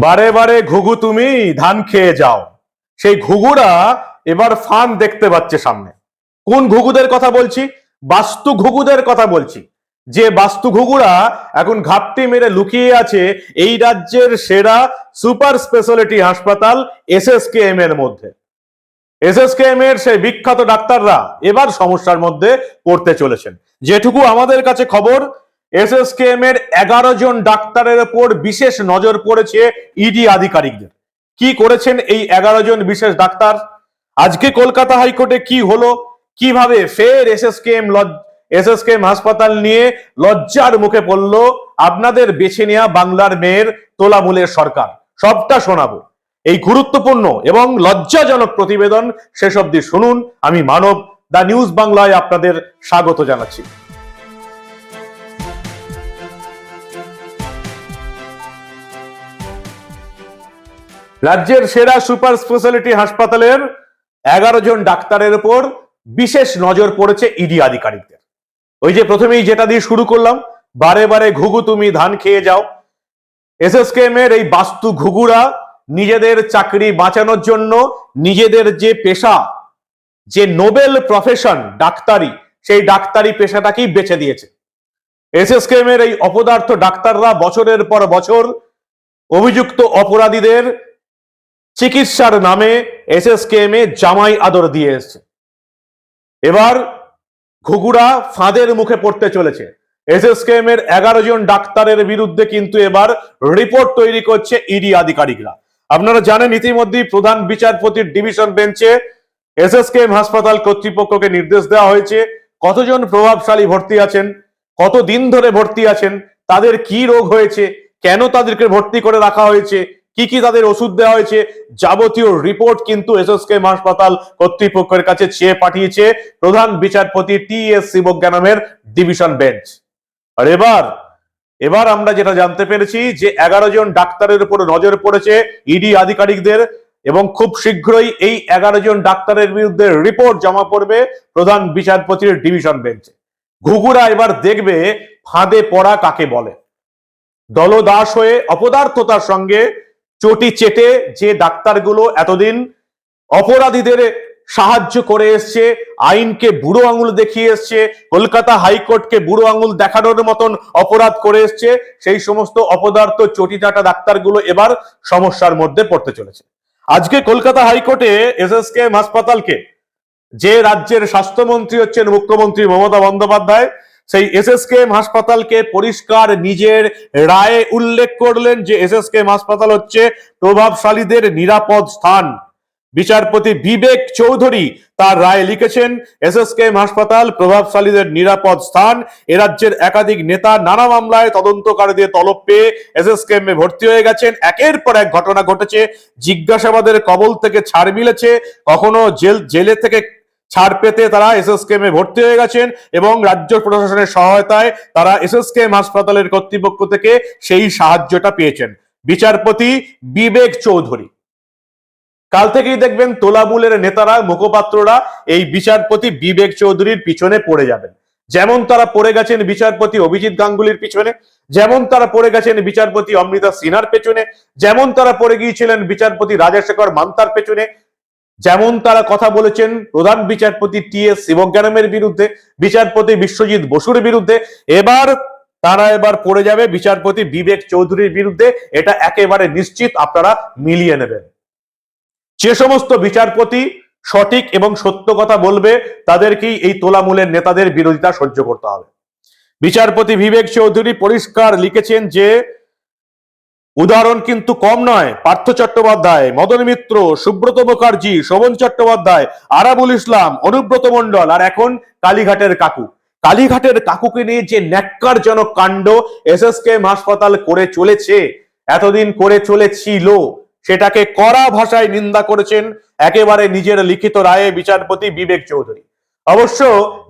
বারে বারে ঘুঘু তুমি ধান খেয়ে যাও। সেই ঘুঘুরা এবার ফান দেখতে পাচ্ছে সামনে। কোন ঘুঘুদের কথা বলছি? বাস্তু ঘুঘুদের কথা বলছি। যে বাস্তু ঘুঘুরা এখন ঘাপটি মেরে লুকিয়ে আছে এই রাজ্যের সেরা সুপার স্পেশালিটি হাসপাতাল এস এস এসএসকেএম এর মধ্যে। এস এস এসএসকেএম এর সেই বিখ্যাত ডাক্তাররা এবার সমস্যার মধ্যে পড়তে চলেছেন। যেটুকু আমাদের কাছে খবর এসএসকেএম এর এগারো জন ডাক্তারের উপর বিশেষ নজর পড়েছে ইডি আধিকারিকদের। কি করেছেন এই এগারো জন বিশেষ ডাক্তার? আজকে কলকাতা হাইকোর্টে কি হলো? কীভাবে ফের এসএসকেএম এসএসকেএম হাসপাতাল নিয়ে লজ্জার মুখে পড়ল আপনাদের বেছে নেওয়া বাংলার মেয়ের তোলামূলের সরকার? সবটা শোনাবো। এই গুরুত্বপূর্ণ এবং লজ্জাজনক প্রতিবেদন শেষ অব্দি শুনুন। আমি মানব দা নিউজ বাংলায় আপনাদের স্বাগত জানাচ্ছি। রাজ্যের সেরা সুপার স্পেশালিটি হাসপাতালের এগারো জন ডাক্তারের উপর বিশেষ নজর পড়েছে ইডি আধিকারিকদের। ওই যে প্রথমেই যেটা দিয়ে শুরু করলাম, বারে বারে ঘুঘু তুমি ধান খেয়ে যাও। এসএসকেএম এর এই বাস্তু ঘুঘুরা নিজেদের চাকরি বাঁচানোর জন্য নিজেদের যে পেশা, যে নোবেল প্রফেশন ডাক্তারি, সেই ডাক্তারি পেশাটাকেই বেছে দিয়েছে। এসএসকেএম এর এই অপদার্থ ডাক্তাররা বছরের পর বছর অভিযুক্ত অপরাধীদের চিকিৎসার নামে এসএসকেএম এ জামাই আদর দিয়ে এসছে। এবার ঘুঘুরা ফাঁদের মুখে পড়তে চলেছে। এসএসকেএম এর এগারো জন ডাক্তারের বিরুদ্ধে কিন্তু এবার রিপোর্ট তৈরি করছে ইডি আধিকারিকরা। আপনারা জানেন, ইতিমধ্যেই প্রধান বিচারপতির ডিভিশন বেঞ্চে এসএসকেএম হাসপাতাল কর্তৃপক্ষকে নির্দেশ দেওয়া হয়েছে, কতজন প্রভাবশালী ভর্তি আছেন কত দিন ধরে ভর্তি আছেন, তাদের কি রোগ হয়েছে, কেন তাদেরকে ভর্তি করে রাখা হয়েছে কি কি তাদের ওষুধ দেওয়া হয়েছে যাবতীয় রিপোর্ট কিন্তু এসএসকেএম হাসপাতাল কর্তৃপক্ষের কাছে চেয়ে পাঠিয়েছে প্রধান বিচারপতি টি এস শিবজ্ঞানমের ডিভিশন বেঞ্চ আর এবার এবার আমরা যেটা জানতে পেরেছি যে এগারো জন ডাক্তারের উপর নজর পড়েছে ইডি আধিকারিকদের এবং খুব শীঘ্রই এই এগারো জন ডাক্তারের বিরুদ্ধে রিপোর্ট জমা পড়বে প্রধান বিচারপতির ডিভিশন বেঞ্চে ঘুঘুরা এবার দেখবে ফাঁদে পড়া কাকে বলে। দলদাস হয়ে অপদার্থতার সঙ্গে চটি চেটে যে ডাক্তারগুলো এতদিন অপরাধীদের সাহায্য করে এসছে, আইনকে বুড়ো আঙুল দেখিয়ে এসছে, কলকাতা হাইকোর্টকে বুড়ো আঙুল দেখানোর মতন অপরাধ করে এসছে, সেই সমস্ত অপদার্থ চটিচাটা ডাক্তারগুলো এবার সমস্যার মধ্যে পড়তে চলেছে। আজকে কলকাতা হাইকোর্টে এসএসকেএম হাসপাতালকে যে রাজ্যের স্বাস্থ্যমন্ত্রী হচ্ছেন মুখ্যমন্ত্রী মমতা বন্দ্যোপাধ্যায় সেই এসএসকেএম হাসপাতালকে পরিষ্কার নিজের রায়ে উল্লেখ করলেন যে এসএসকেএম হাসপাতাল হচ্ছে প্রভাবশালীদের নিরাপদ স্থান। বিচারপতি বিবেক চৌধুরী তার রায় লিখেছেন এস এস এসএসকেএম হাসপাতাল প্রভাবশালীদের নিরাপদ স্থান। এ রাজ্যের একাধিক নেতা নানা মামলায় তদন্তকারীদের তলব পেয়ে এসএসকেএম এ ভর্তি হয়ে গেছেন। একের পর এক ঘটনা ঘটেছে, জিজ্ঞাসাবাদের কবল থেকে ছাড় মিলেছে, কখনো জেল, জেলে থেকে ছাড় পেতে তারা এসএসকেএম এ ভর্তি হয়ে গেছেন এবং রাজ্য প্রশাসনের সহায়তায় তারা এসএসকেএম হাসপাতালের কর্তৃপক্ষ থেকে সেই সাহায্যটা পেয়েছেন। বিচারপতি বিবেক চৌধুরী। কাল থেকেই দেখবেন তোলামূলের নেতারা, মুখপাত্ররা এই বিচারপতি বিবেক চৌধুরীর পিছনে পড়ে যাবেন। যেমন তারা পড়ে গেছেন বিচারপতি অভিজিৎ গাঙ্গুলির পিছনে, যেমন তারা পড়ে গেছেন বিচারপতি অমৃতা সিনহার পেছনে, যেমন তারা পড়ে গিয়েছিলেন বিচারপতি রাজশেখর মান্তার পেছনে যেমন তারা কথা বলেছেন প্রধান বিচারপতি টি এস শিবজ্ঞানমের বিরুদ্ধে, বিচারপতি বিশ্বজিৎ বসুর বিরুদ্ধে, এবার তারা এবার পড়ে যাবে বিচারপতি বিবেক চৌধুরীর বিরুদ্ধে, এটা একেবারে নিশ্চিত আপনারা মিলিয়ে নেবেন। যে সমস্ত বিচারপতি সঠিক এবং সত্য কথা বলবে, তাদেরকেই এই তোলামূলের নেতাদের বিরোধিতা সহ্য করতে হবে। বিচারপতি বিবেক চৌধুরী পরিষ্কার লিখেছেন যে উদাহরণ কিন্তু কম নয়। পার্থ চট্টোপাধ্যায়, মদন মিত্র, সুব্রত মুখার্জি, শোভন চট্টোপাধ্যায়, আরাবুল ইসলাম, অনুব্রত মন্ডল আর এখন কালীঘাটের কাকু। কালীঘাটের কাকুকে নিয়ে যে ন্যাক্কারজনক কাণ্ড এসএসকেএম হাসপাতাল করে চলেছে, এতদিন করে চলেছিল, সেটাকে কড়া ভাষায় নিন্দা করেছেন একেবারে নিজের লিখিত রায়ে বিচারপতি বিবেক চৌধুরী। অবশ্য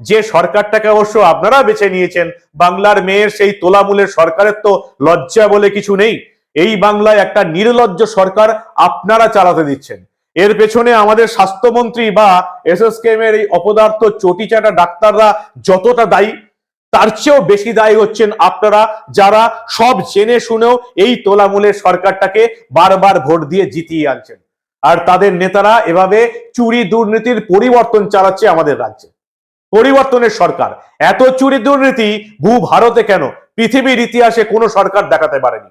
যে সরকারটাকে অবশ্য আপনারা বেছে নিয়েছেন, বাংলার মেয়ের সেই তোলামূলের সরকারের তো লজ্জা বলে কিছু নেই। এই বাংলায় একটা নির্লজ্জ সরকার আপনারা চালাতে দিচ্ছেন। এর পেছনে আমাদের স্বাস্থ্যমন্ত্রী বা এস এসএসকেএম এর এই অপদার্থ চটিচাটা ডাক্তাররা যতটা দায়ী, তার চেয়েও বেশি দায়ী হচ্ছেন আপনারা যারা সব জেনে শুনেও এই তোলামূলের সরকারটাকে বারবার ভোট দিয়ে জিতিয়ে আনছেন। আর তাদের নেতারা এভাবে চুরি দুর্নীতির পরিবর্তন চালাচ্ছে আমাদের রাজ্যে। পরিবর্তনের সরকার। এত চুরি দুর্নীতি ভূ ভারতে কেন? পৃথিবীর ইতিহাসে কোনো সরকার দেখাতে পারেনি।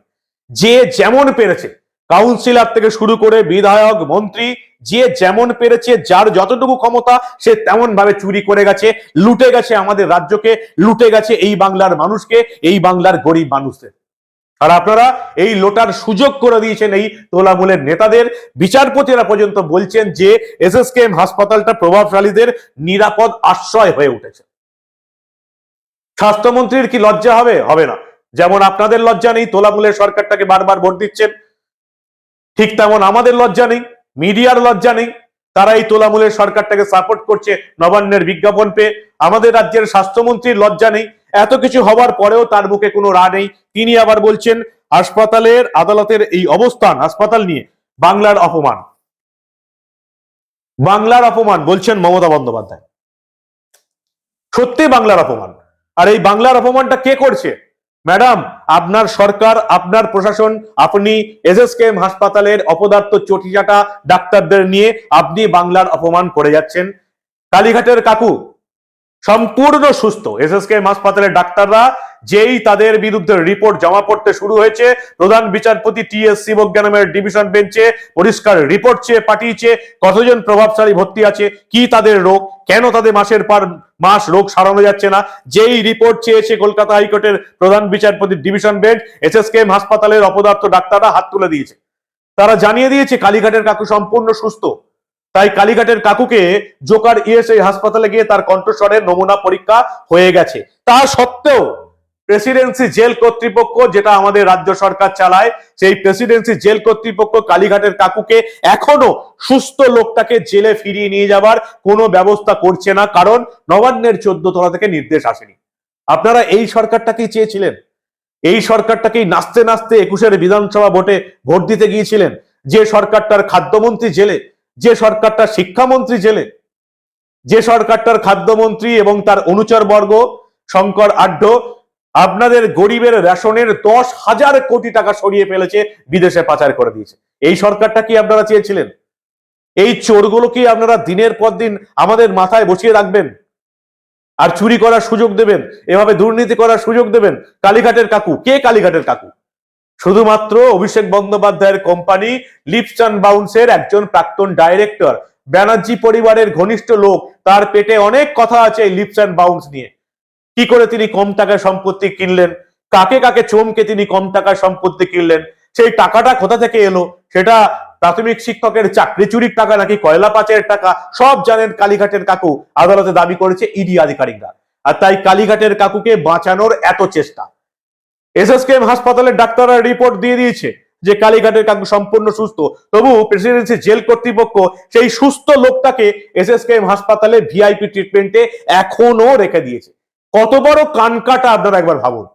যে যেমন পেরেছে। কাউন্সিলর থেকে শুরু করে বিধায়ক, মন্ত্রী, যে যেমন পেরেছে, যার যতটুকু ক্ষমতা, সে তেমন ভাবে চুরি করে গেছে, লুটে গেছে আমাদের রাজ্যকে, লুটে গেছে এই বাংলার মানুষকে, এই বাংলার গরিব মানুষদের। আর আপনারা এই লোটার সুযোগ করে দিয়েছেন এই তোলামূলের নেতাদের। বিচারপতিরা পর্যন্ত বলছেন যে এস এস এসএসকেএম হাসপাতালটা প্রভাবশালীদের নিরাপদ আশ্রয় হয়ে উঠেছে। স্বাস্থ্যমন্ত্রীর কি লজ্জা হবে? হবে না। যেমন আপনাদের লজ্জা নেই, তোলামূলের সরকারটাকে বারবার ভোট দিচ্ছেন। ঠিক তেমন আমাদের লজ্জা নেই, মিডিয়ার লজ্জা নেই। তারা এই তোলামূলের সরকারটাকে সাপোর্ট করছে নবান্নের বিজ্ঞাপন পেয়ে। আমাদের রাজ্যের স্বাস্থ্যমন্ত্রীর লজ্জা নেই। এত কিছু হওয়ার পরেও তার মুখে কোনো রা নেই। তিনি আবার বলছেন, হাসপাতালের আদালতের এই অবস্থান, হাসপাতাল নিয়ে বাংলার অপমান। বাংলার অপমান, বলছেন মমতা বন্দ্যোপাধ্যায়। সত্যি বাংলার অপমান। আর এই বাংলার অপমানটা কে করছে? ম্যাডাম, আপনার সরকার, আপনার প্রশাসন, আপনি এসএসকেএম হাসপাতালের অপদার্থ চটিচাটা ডাক্তারদের নিয়ে আপনি বাংলার অপমান করে যাচ্ছেন। কালীঘাটের কাকু সম্পূর্ণ সুস্থ। এসএসকেএম হাসপাতালের ডাক্তাররা যেই তাদের বিরুদ্ধে রিপোর্ট জমা পড়তে শুরু হয়েছে, প্রধান বিচারপতি টি এস শিবজ্ঞানমের ডিভিশন বেঞ্চে পরিষ্কার রিপোর্ট চেয়ে পাঠিয়েছে, কতজন প্রভাবশালী ভর্তি আছে, কি তাদের রোগ, কেন তাদের মাসের পর মাস রোগ সারানো যাচ্ছে না, যেই রিপোর্ট চেয়েছে কলকাতা হাইকোর্টের প্রধান বিচারপতির ডিভিশন বেঞ্চ এসএসকেএম হাসপাতালের অপদার্থ ডাক্তাররা হাত তুলে দিয়েছে। তারা জানিয়ে দিয়েছে, কালীঘাটের কাকু সম্পূর্ণ সুস্থ। তাই কালীঘাটের কাকুকে জোকার ইএসআই হাসপাতালে গিয়ে তার কণ্ঠস্বরের নমুনা পরীক্ষা হয়ে গেছে। তা সত্ত্বেও প্রেসিডেন্সি জেল কর্তৃপক্ষ যেটা আমাদের রাজ্য সরকার চালায়, সেই প্রেসিডেন্সি জেল কর্তৃপক্ষ কালীঘাটের কাকুকে এখনও সুস্থ লোকটাকে জেলে ফিরিয়ে নিয়ে যাবার কোনো ব্যবস্থা করছে না, কারণ নবান্নের চোদ্দ তলা থেকে নির্দেশ আসেনি। আপনারা এই সরকারটাকেই চেয়েছিলেন। এই সরকারটাকেই নাচতে নাচতে একুশের বিধানসভা ভোটে ভোট দিতে গিয়েছিলেন। যে সরকারটার খাদ্যমন্ত্রী জেলে যে সরকারটা শিক্ষামন্ত্রী জেলে, যে সরকারটার খাদ্যমন্ত্রী এবং তার অনুচর বর্গ, শঙ্কর আড্ড, আপনাদের গরিবের রেশনের দশ হাজার কোটি টাকা সরিয়ে ফেলেছে, বিদেশে পাচার করে দিয়েছে। এই সরকারটা কি আপনারা চেয়েছিলেন? এই চোরগুলো কি আপনারা দিনের পর দিন আমাদের মাথায় বসিয়ে রাখবেন? আর চুরি করার সুযোগ দেবেন, এভাবে দুর্নীতি করার সুযোগ দেবেন? কালীঘাটের কাকু, কে কালীঘাটের কাকু? শুধুমাত্র অভিষেক বন্দ্যোপাধ্যায়ের কোম্পানি লিপস অ্যান্ড বাউন্সের একজন প্রাক্তন ডাইরেক্টর ব্যানার্জি পরিবারের ঘনিষ্ঠ লোক, তার পেটে অনেক কথা আছে এই লিপস অ্যান্ড বাউন্স নিয়ে। কি করে তিনি কম টাকায় সম্পত্তি কিনলেন? কাকে কাকে চমকে তিনি কম টাকার সম্পত্তি কিনলেন? সেই টাকাটা কোথা থেকে এলো? সেটা প্রাথমিক শিক্ষকের চাকরি চুরির টাকা নাকি কয়লা পাচারের টাকা? সব জানেন কালীঘাটের কাকু। আদালতে দাবি করেছে ইডি আধিকারিকরা। আর তাই কালীঘাটের কাকুকে বাঁচানোর এত চেষ্টা। এসএসকেএম হাসপাতালের ডাক্তাররা রিপোর্ট দিয়ে দিয়েছে যে কালীঘাটের কাকু সম্পূর্ণ সুস্থ। তবু প্রেসিডেন্সি জেল কর্তৃপক্ষ সেই সুস্থ লোকটাকে এসএসকেএম হাসপাতালে ভিআইপি ট্রিটমেন্টে এখনও রেখে দিয়েছে। কত বড় কানকাটা আপনারা একবার ভাবুন।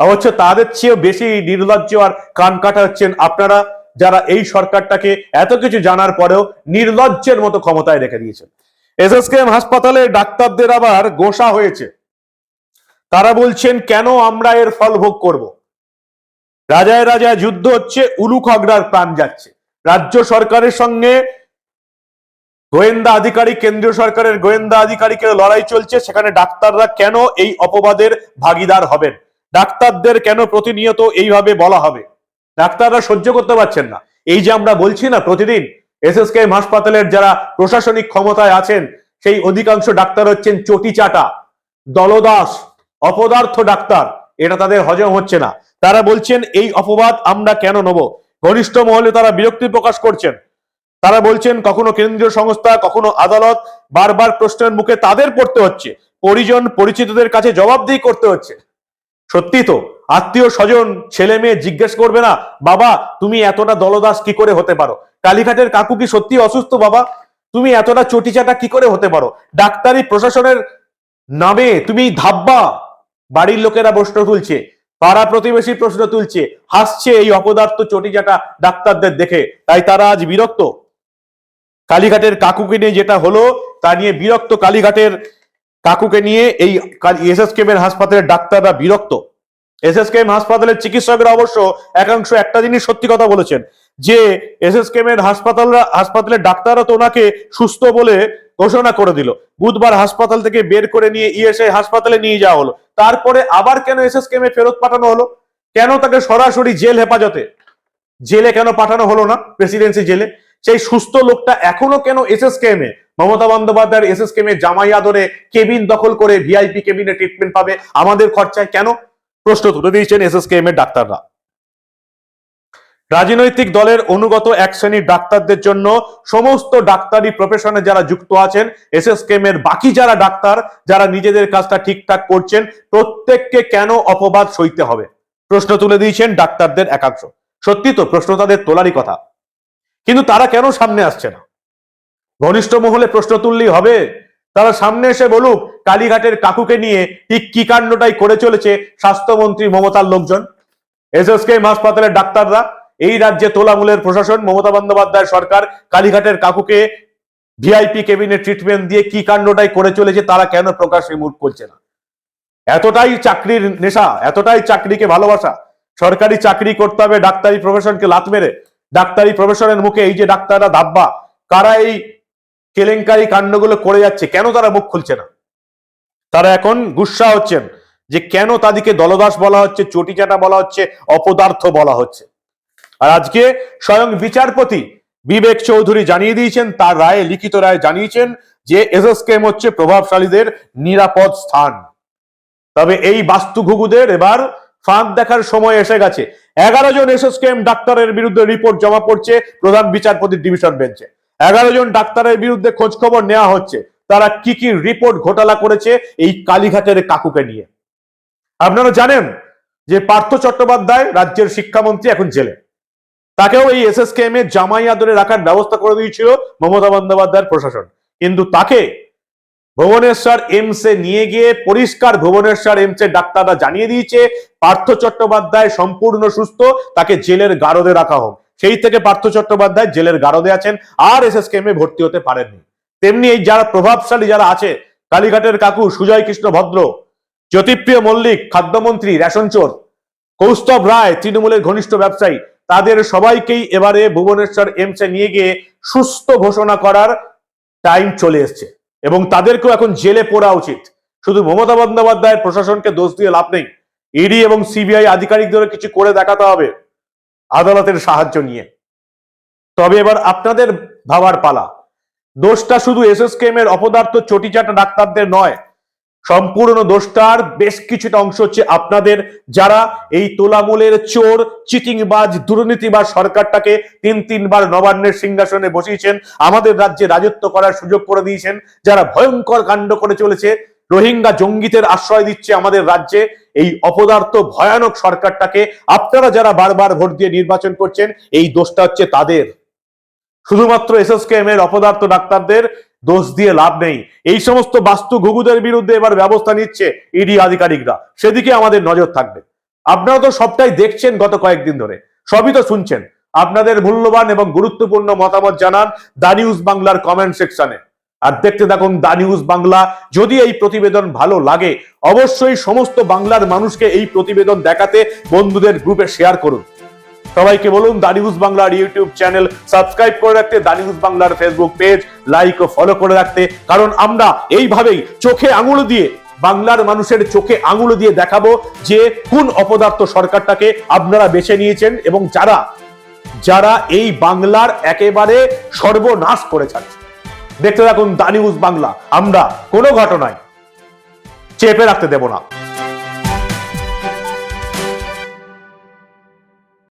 অবশ্য তাদের চেয়েও বেশি নির্লজ্জ আর কানকাটা হচ্ছেন আপনারা যারা এই সরকারটাকে এত কিছু জানার পরেও নির্লজ্জের মতো ক্ষমতায় রেখে দিয়েছেন। এসএসকেএম হাসপাতালে ডাক্তারদের আবার গোসা হয়েছে। তারা বলছেন, কেন আমরা এর ফল ভোগ করব? রাজায় রাজায় যুদ্ধ হচ্ছে উলু খগড়ার প্রাণ যাচ্ছে। রাজ্য সরকারের সঙ্গে গোয়েন্দা আধিকারিক, কেন্দ্রীয় সরকারের গোয়েন্দা আধিকারিকের লড়াই চলছে, সেখানে ডাক্তাররা কেন এই অপবাদের ভাগিদার হবেন? ডাক্তারদের কেন প্রতিনিয়ত এইভাবে বলা হবে? ডাক্তাররা সহ্য করতে পারছেন না। এই যে আমরা বলছি না, প্রতিদিন এস এসএসকেএম হাসপাতালের যারা প্রশাসনিক ক্ষমতায় আছেন, সেই অধিকাংশ ডাক্তার হচ্ছেন চটি চাটা দলদাস অপদার্থ ডাক্তার, এটা তাদের হজম হচ্ছে না। তারা বলছেন, এই অপবাদ আমরা কেন নেব? ঘনিষ্ঠ মহলে তারা বিরক্তি প্রকাশ করছেন। তারা বলছেন, কখনো কেন্দ্রীয় সংস্থা, কখনো আদালত বারবার প্রশ্নের মুখে তাদের পড়তে হচ্ছে। পরিজন পরিচিতদের কাছে জবাবদিহি করতে হচ্ছে। সত্যি তো, আত্মীয় স্বজন, ছেলে মেয়ে জিজ্ঞেস করবে না, বাবা, তুমি এতটা দলদাস কি করে হতে পারো? কালীঘাটের কাকু কি সত্যি অসুস্থ, বাবা? তুমি এতটা চটিচাটা কি করে হতে পারো? ডাক্তারি প্রশাসনের নামে তুমি ধাব্বা। বাড়ির লোকেরা প্রশ্ন তুলছে, পাড়া প্রতিবেশী প্রশ্ন তুলছে, হাসছে এই অপদার্থ চটিচাটা ডাক্তারদের দেখে, তাই তারা আজ বিরক্ত। কালীঘাটের কাকুকে নিয়ে যেটা হলো, তা নিয়ে বিরক্ত কালীঘাটের কাকুকে নিয়ে এই এসএসকেএম এর হাসপাতালের ডাক্তাররা বিরক্ত। এসএসকেএম হাসপাতালের চিকিৎসকরা অবশ্য একাংশ একটা জিনিস সত্যি কথা বলেছেন, যে এসএসকেএম এর হাসপাতালরা হাসপাতালের ডাক্তাররা তো ওনাকে সুস্থ বলে ঘোষণা করে দিল। বুধবার হাসপাতাল থেকে বের করে নিয়ে ইএসআই হাসপাতালে নিয়ে যাওয়া হলো। তারপরে আবার কেন এসএসকেএম এ ফেরত পাঠানো হলো? কেন তাকে সরাসরি জেল হেফাজতে? জেলে কেন পাঠানো হলো না? প্রেসিডেন্সি জেলে। সেই সুস্থ লোকটা এখনও কেন এসএসকেএম এ? মমতা বন্দ্যোপাধ্যায়ের এসএসকেএম এ জামাই আদরে কেবিন দখল করে ভিআইপি কেবিনে ট্রিটমেন্ট পাবে? আমাদের খরচায় কেন? প্রশ্ন তুলে দিয়েছেন এসএসকেএম এর ডাক্তাররা। রাজনৈতিক দলের অনুগত এক শ্রেণির ডাক্তারদের জন্য সমস্ত ডাক্তারি প্রফেশনে যারা যুক্ত আছেন এসএসকেএম এর বাকি যারা ডাক্তার, যারা নিজেদের কাজটা ঠিকঠাক করছেন, প্রত্যেককে কেন অপবাদ সইতে হবে? প্রশ্ন তুলে দিয়েছেন ডাক্তারদের একাংশ। সত্যি তো, প্রশ্ন তাদের তোলারই কথা। কিন্তু তারা কেন সামনে আসছে না? ঘনিষ্ঠ মহলে প্রশ্ন তুললেই হবে। তারা সামনে এসে বলুক, কালীঘাটের কাকুকে নিয়ে ঠিক কি কাণ্ডটাই করে চলেছে স্বাস্থ্যমন্ত্রী মমতার লোকজন? এসএসকেএম হাসপাতালের ডাক্তাররা এই রাজ্যে তোলামূলের প্রশাসন, মমতা বন্দ্যোপাধ্যায় সরকার, কালীঘাটের কাকুকে ভিআইপি কেবিনে ট্রিটমেন্ট দিয়ে কি কাণ্ডটাই করে চলেছে তারা কেন প্রকাশ্যে মুখ করছে না? এতটাই চাকরির নেশা, এতটাই চাকরিকে ভালোবাসা। সরকারি চাকরি করতে হবে ডাক্তারি প্রফেশনকে লাত মেরে। ডাক্তারি প্রফেশনের মুখে এই যে ডাক্তাররা ধাব্বা কারা এই কেলেঙ্কারি কাণ্ডগুলো করে যাচ্ছে, কেন তারা মুখ খুলছে না? তারা এখন গুসা হচ্ছেন যে কেন তাদেরকে দলদাস বলা হচ্ছে, চটিচাটা বলা হচ্ছে, অপদার্থ বলা হচ্ছে। আর আজকে স্বয়ং বিচারপতি বিবেক চৌধুরী জানিয়ে দিয়েছেন, তার রায়ে লিখিত রায় জানিয়েছেন যে এসএসকেএম হচ্ছে প্রভাবশালীদের নিরাপদ স্থান। তবে এই বাস্তুঘুঘুদের এবার ফাঁক দেখার সময় এসে গেছে। এগারো জন এসএসকেএম ডাক্তারের বিরুদ্ধে রিপোর্ট জমা পড়ছে প্রধান বিচারপতির ডিভিশন বেঞ্চে। এগারো জন ডাক্তারের বিরুদ্ধে খোঁজ খবর নেওয়া হচ্ছে। তারা কি কি রিপোর্ট ঘোটালা করেছে এই কালীঘাটের কাকুকে নিয়ে। আপনারা জানেন যে পার্থ চট্টোপাধ্যায় রাজ্যের শিক্ষামন্ত্রী, এখন জেলে। তাকেও এই এস এসএসকেএম এ জামাই আদরে রাখার ব্যবস্থা করে দিয়েছিল মমতা বন্দ্যোপাধ্যায়ের প্রশাসন। কিন্তু তাকে ভুবনেশ্বর এমস নিয়ে গিয়ে পরিষ্কার ভুবনেশ্বর এমস ডাক্তাররা জানিয়ে দিয়েছে, পার্থ চট্টোপাধ্যায় সম্পূর্ণ সুস্থ, তাকে জেলের গারদে রাখা হোক। সেই থেকে পার্থ চট্টোপাধ্যায় জেলের গারদে আছেন, আর এস এসএসকেএম এ ভর্তি হতে পারেননি। তেমনি এই যারা প্রভাবশালী যারা আছে, কালীঘাটের কাকু সুজয় কৃষ্ণ ভদ্র, জ্যোতিপ্রিয় মল্লিক, খাদ্যমন্ত্রী রেশন চোর কৌস্তব রায়, তৃণমূলের ঘনিষ্ঠ ব্যবসায়ী তাদের সবাইকেই এবারে ভুবনেশ্বর এমসে নিয়ে গিয়ে সুস্থ ঘোষণা করার টাইম চলে এসছে। এবং তাদেরকেও এখন জেলে পড়া উচিত। শুধু মমতা বন্দ্যোপাধ্যায়ের প্রশাসনকে দোষ দিয়ে লাভ নেই ইডি এবং সিবিআই আধিকারিকদের কিছু করে দেখাতে হবে আদালতের সাহায্য নিয়ে। তবে এবার আপনাদের ভাবার পালা। দোষটা শুধু এসএসকেএম এর অপদার্থ চটিচাটা ডাক্তারদের নয় সম্পূর্ণ দোষটার বেশ কিছুটা অংশ হচ্ছে আপনাদের, যারা এই তোলামূলের চোর, চিটিংবাজ, দুর্নীতিবাজ সরকারটাকে তিন তিনবার নবান্নের সিংহাসনে বসিয়েছেন, আমাদের রাজ্যে রাজত্ব করার সুযোগ করে দিয়েছেন, যারা ভয়ঙ্কর কাণ্ড করে চলেছে, রোহিঙ্গা জঙ্গিদের আশ্রয় দিচ্ছে আমাদের রাজ্যে, এই অপদার্থ, ভয়ানক সরকারটাকে আপনারা যারা বারবার ভোট দিয়ে নির্বাচন করছেন, এই দোষটা হচ্ছে তাদের। শুধুমাত্র এসএসকেএম এর অপদার্থ ডাক্তারদের দোষ দিয়ে লাভ নেই। এই সমস্ত বাস্তু ঘুঘুদের বিরুদ্ধে এবার ব্যবস্থা নিচ্ছে ইডি আধিকারিকরা। সেদিকে আমাদের নজর থাকবে। আপনারা তো সবটাই দেখছেন গত কয়েকদিন ধরে। সবই তো শুনছেন। আপনাদের মূল্যবান এবং গুরুত্বপূর্ণ মতামত জানান দা নিউজ বাংলার কমেন্ট সেকশনে। আর দেখতে থাকুন দা নিউজ বাংলা। যদি এই প্রতিবেদন ভালো লাগে, অবশ্যই সমস্ত বাংলার মানুষকে এই প্রতিবেদন দেখাতে বন্ধুদের গ্রুপে শেয়ার করুন। সবাইকে বলুন দা নিউজ বাংলার ইউটিউব চ্যানেল সাবস্ক্রাইব করে রাখতে দা নিউজ বাংলার ফেসবুক পেজ লাইক ও ফলো করে রাখতে। কারণ আমরা এইভাবেই চোখে আঙুল দিয়ে, বাংলার মানুষের চোখে আঙুল দিয়ে দেখাবো যে কোন অপদার্থ সরকারটাকে আপনারা বেছে নিয়েছেন এবং যারা যারা এই বাংলার একেবারে সর্বনাশ করে ছাড়ছে। দেখতে থাকুন দা নিউজ বাংলা। আমরা কোনো ঘটনায় চেপে রাখতে দেব না।